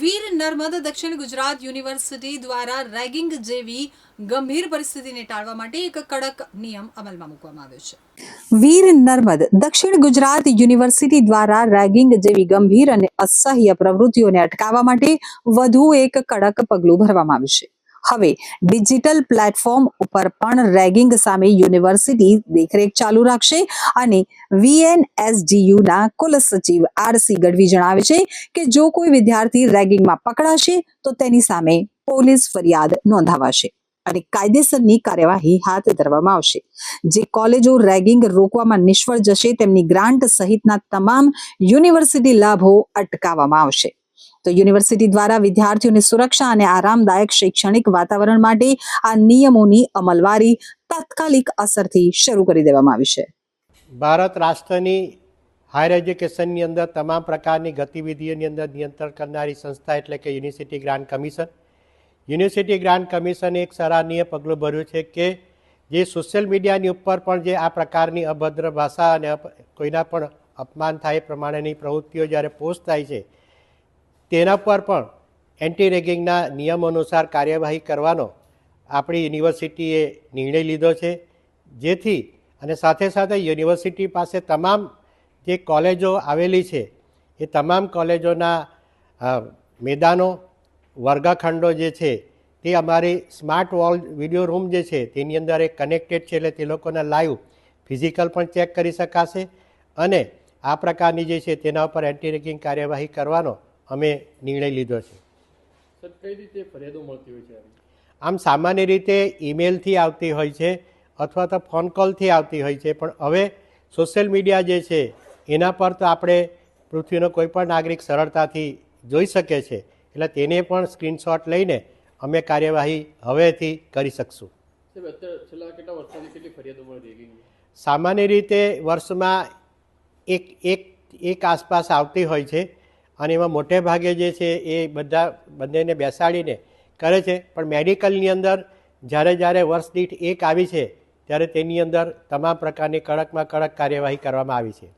વીર નર્મદ દક્ષિણ ગુજરાત યુનિવર્સિટી દ્વારા રેગિંગ જેવી ગંભીર પરિસ્થિતિને ટાળવા માટે એક કડક નિયમ અમલમાં મૂકવામાં આવ્યો છે. વીર નર્મદ દક્ષિણ ગુજરાત યુનિવર્સિટી દ્વારા રેગિંગ જેવી ગંભીર અને અસહ્ય પ્રવૃત્તિઓને અટકાવવા માટે વધુ એક કડક પગલું ભરવામાં આવ્યું છે. હવે, ડિજિટલ પ્લેટફોર્મ ઉપર પણ રેગિંગ સામે યુનિવર્સિટી દેખરેખ ચાલુ રાખશે અને VNSDU ના કુલ સચિવ આરસી ગઢવી જણાવે છે કે જો કોઈ વિદ્યાર્થી રેગિંગમાં પકડાશે, તો તેની સામે પોલીસ ફરિયાદ નોંધાવાશે અને કાયદેસરની કાર્યવાહી હાથ ધરવામાં આવશે. જે કોલેજો રેગિંગ રોકવામાં નિષ્ફળ જશે, તેમની ગ્રાન્ટ સહિતના તમામ યુનિવર્સિટી લાભો અટકાવવામાં આવશે. તો યુનિવર્સિટી દ્વારા વિદ્યાર્થીઓની સુરક્ષા અને આરામદાયક શૈક્ષણિક વાતાવરણ માટે આ નિયમોની અમલવારી તાત્કાલિક અસરથી શરૂ કરી દેવામાં આવી છે. ભારત રાષ્ટ્રની હાયર એજ્યુકેશનની અંદર તમામ પ્રકારની ગતિવિધિઓની અંદર નિયંત્રણ કરનારી સંસ્થા એટલે કે university grant commission. University grant કમિશને એક સરાહનીય પગલું ભર્યું છે કે જે સોશિયલ મીડિયાની ઉપર પણ જે આ પ્રકારની અભદ્ર ભાષા અને કોઈના પણ અપમાન થાય એ પ્રમાણેની પ્રવૃત્તિઓ જ્યારે પોસ્ટ થાય છે તેના પર પણ એન્ટી રેગિંગના નિયમ અનુસાર કાર્યવાહી કરવાનો આપણી યુનિવર્સિટીએ નિર્ણય લીધો છે. જેથી અને સાથે સાથે યુનિવર્સિટી પાસે તમામ જે કોલેજો આવેલી છે, એ તમામ કોલેજોના મેદાનો, વર્ગખંડો જે છે, તે અમારી સ્માર્ટ વોલ વીડિયો રૂમ જે છે, તેની અંદર એ કનેક્ટેડ છે એટલે તે લોકોના લાઈવ ફિઝિકલ પણ ચેક કરી શકાશે. અને આ પ્રકારની જે છે, તેના ઉપર એન્ટી રેગિંગ કાર્યવાહી કરવાનો અમે નિર્ણય લીધો છે? આમ સામાન્ય રીતે ઈમેલથી આવતી હોય છે અથવા તો ફોન કોલથી આવતી હોય છે પણ હવે સોશિયલ મીડિયા જે છે એના પર તો આપણે પૃથ્વીનો કોઈ પણ નાગરિક સરળતાથી જોઈ શકે છે. એટલે તેને પણ સ્ક્રીનશોટ લઈને અમે કાર્યવાહી હવેથી કરી શકશું. સામાન્ય રીતે વર્ષમાં એક એક એક આસપાસ આવતી હોય છે. અને એમાં મોટે ભાગે જે છે એ બધા બંનેને બેસાડીને કરે છે. પણ મેડિકલની અંદર જ્યારે જ્યારે વર્ષ દીઠ એક આવી છે, ત્યારે તેની અંદર તમામ પ્રકારની કડકમાં કડક કાર્યવાહી કરવામાં આવી છે.